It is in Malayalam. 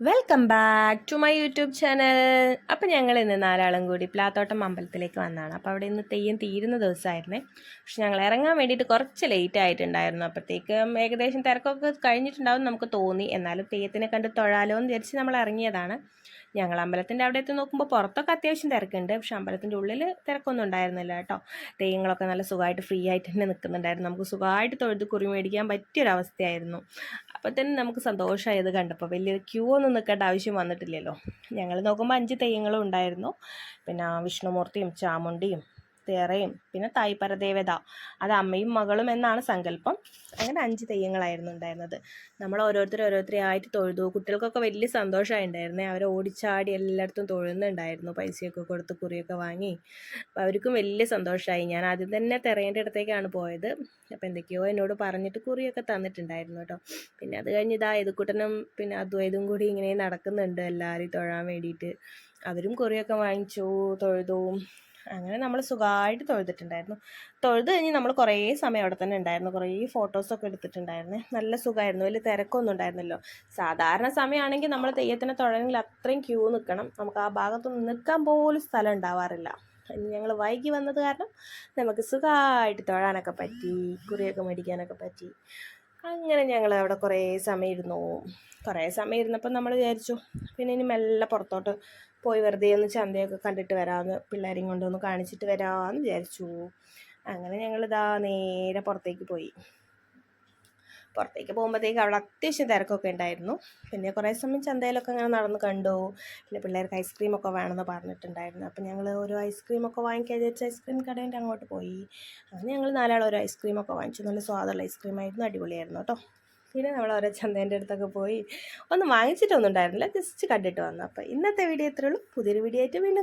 Welcome back to my YouTube channel അപ്പം ഞങ്ങൾ ഇന്ന് നാലാളും കൂടി പ്ലാത്തോട്ടം അമ്പലത്തിലേക്ക് വന്നതാണ് അപ്പോൾ അവിടെ ഇന്ന് തെയ്യം തീരുന്ന ദിവസമായിരുന്നേ. പക്ഷെ ഞങ്ങൾ ഇറങ്ങാൻ വേണ്ടിയിട്ട് കുറച്ച് ലേറ്റ് ആയിട്ടുണ്ടായിരുന്നു. അപ്പോഴത്തേക്കും ഏകദേശം തിരക്കൊക്കെ കഴിഞ്ഞിട്ടുണ്ടാവും നമുക്ക് തോന്നി. എന്നാലും തെയ്യത്തിനെ കണ്ട് തൊഴാലോ എന്ന് വിചാരിച്ച് നമ്മൾ ഇറങ്ങിയതാണ്. ഞങ്ങൾ അമ്പലത്തിന്റെ അവിടെ എത്തി നോക്കുമ്പോൾ പുറത്തൊക്കെ അത്യാവശ്യം തിരക്കുണ്ട്. പക്ഷെ അമ്പലത്തിന്റെ ഉള്ളിൽ തിരക്കൊന്നും ഉണ്ടായിരുന്നില്ല കേട്ടോ. തെയ്യങ്ങളൊക്കെ നല്ല സുഖമായിട്ട് ഫ്രീ ആയിട്ട് തന്നെ നിൽക്കുന്നുണ്ടായിരുന്നു. നമുക്ക് സുഖമായിട്ട് തൊഴുത് കുറി മേടിക്കാൻ പറ്റിയൊരവസ്ഥയായിരുന്നു. അപ്പോൾ തന്നെ നമുക്ക് സന്തോഷമായത് കണ്ടപ്പോൾ വലിയ ക്യൂ ഒന്നും നിൽക്കേണ്ട ആവശ്യം വന്നിട്ടില്ലല്ലോ. ഞങ്ങൾ നോക്കുമ്പോൾ അഞ്ച് തെയ്യങ്ങളും ഉണ്ടായിരുന്നു. പിന്നെ വിഷ്ണുമൂർത്തിയും ചാമുണ്ടിയും തേറയും പിന്നെ തായ്പരദേവത. അത് അമ്മയും മകളും എന്നാണ് സങ്കല്പം. അങ്ങനെ അഞ്ച് തെയ്യങ്ങളായിരുന്നു ഉണ്ടായിരുന്നത്. നമ്മൾ ഓരോരുത്തർ ഓരോരുത്തരെ ആയിട്ട് തൊഴുതു. കുട്ടികൾക്കൊക്കെ വലിയ സന്തോഷമായി ഉണ്ടായിരുന്നേ അവരെ ഓടിച്ചാടി എല്ലായിടത്തും തൊഴുന്നുണ്ടായിരുന്നു. പൈസയൊക്കെ കൊടുത്ത് കുറിയൊക്കെ വാങ്ങി. അപ്പോൾ അവർക്കും വലിയ സന്തോഷമായി. ഞാൻ ആദ്യം തന്നെ തെറേന്റെ അടുത്തേക്കാണ് പോയത്. അപ്പോൾ എന്തൊക്കെയോ എന്നോട് പറഞ്ഞിട്ട് കുറിയൊക്കെ തന്നിട്ടുണ്ടായിരുന്നു കേട്ടോ. പിന്നെ അത് കഴിഞ്ഞ് ഇതാ എതുക്കുട്ടനും പിന്നെ അദ്വൈതും കൂടി ഇങ്ങനെ നടക്കുന്നുണ്ട് എല്ലാവരെയും തൊഴാൻ വേണ്ടിയിട്ട്. അവരും കുറിയൊക്കെ വാങ്ങിച്ചു തൊഴുതു. അങ്ങനെ നമ്മൾ സുഖമായിട്ട് തൊഴുതിട്ടുണ്ടായിരുന്നു. തൊഴുത് കഴിഞ്ഞ് നമ്മൾ കുറേ സമയം അവിടെ തന്നെ ഉണ്ടായിരുന്നു. കുറേ ഫോട്ടോസൊക്കെ എടുത്തിട്ടുണ്ടായിരുന്നു. നല്ല സുഖമായിരുന്നു വലിയ തിരക്കൊന്നും ഉണ്ടായിരുന്നല്ലോ. സാധാരണ സമയമാണെങ്കിൽ നമ്മൾ തെയ്യത്തിനെ തൊഴണമെങ്കിൽ അത്രയും ക്യൂ നിൽക്കണം നമുക്ക് ആ ഭാഗത്ത് നിൽക്കാൻ പോലും സ്ഥലം ഉണ്ടാവാറില്ല. ഞങ്ങൾ വൈകി വന്നത് കാരണം നമുക്ക് സുഖമായിട്ട് തൊഴാനൊക്കെ പറ്റി കുറിയൊക്കെ മേടിക്കാനൊക്കെ പറ്റി. അങ്ങനെ ഞങ്ങൾ അവിടെ കുറേ സമയം ഇരുന്നു കുറേ സമയം ഇരുന്നപ്പോൾ നമ്മൾ വിചാരിച്ചു പിന്നെ ഇനി മെല്ലെ പുറത്തോട്ട് പോയി വെറുതെ ഒന്ന് ചന്തയൊക്കെ കണ്ടിട്ട് വരാമെന്ന് പിള്ളേരെയും കൊണ്ടൊന്ന് കാണിച്ചിട്ട് വരാമെന്ന് വിചാരിച്ചു. അങ്ങനെ ഞങ്ങൾ ഞങ്ങളിതാ നേരെ പുറത്തേക്ക് പോയി. പുറത്തേക്ക് പോകുമ്പോഴത്തേക്ക് അവിടെ അത്യാവശ്യം തിരക്കൊക്കെ ഉണ്ടായിരുന്നു. പിന്നെ കുറേ സമയം ചന്തയിലൊക്കെ അങ്ങനെ നടന്ന് കണ്ടു. പിന്നെ പിള്ളേർക്ക് ഐസ്ക്രീമൊക്കെ വേണമെന്ന് പറഞ്ഞിട്ടുണ്ടായിരുന്നു. അപ്പോൾ ഞങ്ങൾ ഓരോ ഐസ്ക്രീമൊക്കെ വാങ്ങിക്കാൻ വിചാരിച്ച ഐസ്ക്രീം കടേന്റെ അങ്ങോട്ട് പോയി. അങ്ങനെ ഞങ്ങൾ നാലാൾ ഓരോ ഐസ്ക്രീമൊക്കെ വാങ്ങിച്ചു. നല്ല സ്വാദുള്ള ഐസ്ക്രീമായിരുന്നു അടിപൊളിയായിരുന്നു കേട്ടോ. പിന്നെ നമ്മൾ ഓരോ ചന്തേന്റെ അടുത്തൊക്കെ പോയി. ഒന്നും വാങ്ങിച്ചിട്ടൊന്നും ഉണ്ടായിരുന്നില്ല. ജസ്റ്റ് കണ്ടിട്ട് വന്നു. അപ്പോൾ ഇന്നത്തെ വീഡിയോ ഇത്രയുള്ളൂ പുതിയൊരു വീഡിയോ ആയിട്ട് വീണ്ടും